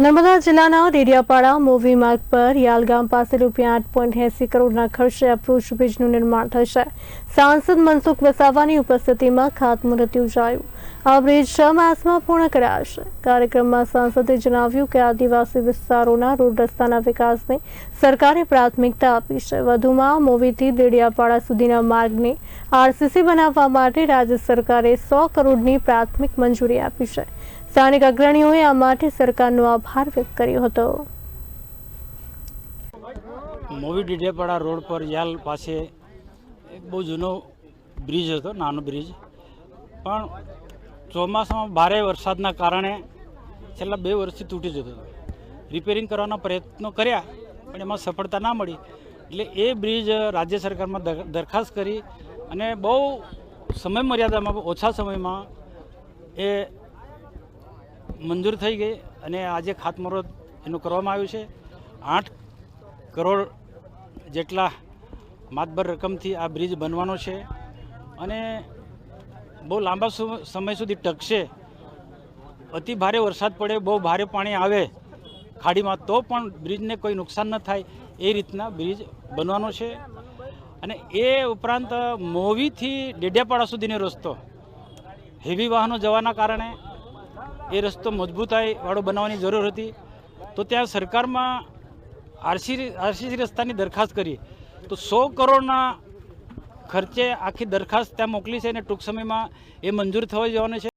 નર્મદા જિલ્લાના રેડિયાપાડા મૂવી માર્ગ પર યાલગામ પાસે રૂપિયા આઠ પોઈન્ટ એસી કરોડના ખર્ચે અપ્રોચ બ્રિજનું નિર્માણ થશે. સાંસદ મનસુખ વસાવાની ઉપસ્થિતિમાં ખાતમુહૂર્ત યોજાયું. આ બ્રિજ છ માસમાં પૂર્ણ કરાશે. કાર્યક્રમમાં સાંસદે જણાવ્યું કે આદિવાસી વિસ્તારોના રોડ રસ્તાના વિકાસને સરકારે પ્રાથમિકતા આપી છે. વધુમાં મોવીથી દેડિયાપાડા સુધીના માર્ગને આરસીસી બનાવવા માટે રાજ્ય સરકારે સો કરોડની પ્રાથમિક મંજૂરી આપી છે. સ્થાનિક અગ્રણીઓએ આ માટે સરકારનો આભાર વ્યક્ત કર્યો હતો. મોવી ડીડેપાડા રોડ પર યાલ પાસે એક બહુ જૂનો બ્રિજ હતો, નાનો બ્રિજ. પણ ચોમાસામાં ભારે વરસાદના કારણે છેલ્લા બે વર્ષથી તૂટી જતો હતો. રિપેરિંગ કરવાના પ્રયત્નો કર્યા, પણ એમાં સફળતા ના મળી. એટલે એ બ્રિજ રાજ્ય સરકારમાં દરખાસ્ત કરી અને બહુ સમય મર્યાદામાં ઓછા સમયમાં એ મંજૂર થઈ ગઈ અને આજે ખાતમુહૂર્ત એનું કરવામાં આવ્યું છે. આઠ કરોડ જેટલા માતબર રકમથી આ બ્રિજ બનવાનો છે અને બહુ લાંબા સમય સુધી ટકશે. અતિ ભારે વરસાદ પડે, બહુ ભારે પાણી આવે ખાડીમાં, તો પણ બ્રિજને કોઈ નુકસાન ન થાય એ રીતના બ્રિજ બનવાનો છે. અને એ ઉપરાંત મોવીથી ડેડિયાપાડા સુધીનો રસ્તો. હેવી વાહનો જવાના કારણે એ રસ્તો મજબૂતાઈવાળો બનાવવાની જરૂર હતી. તો ત્યાં સરકારમાં આરસી આરસીસી રસ્તાની દરખાસ્ત કરી. તો સો કરોડના ખર્ચે આખી દરખાસ્ત ત્યાં મોકલી છે અને ટૂંક સમયમાં એ મંજૂર થવા જવાનું છે.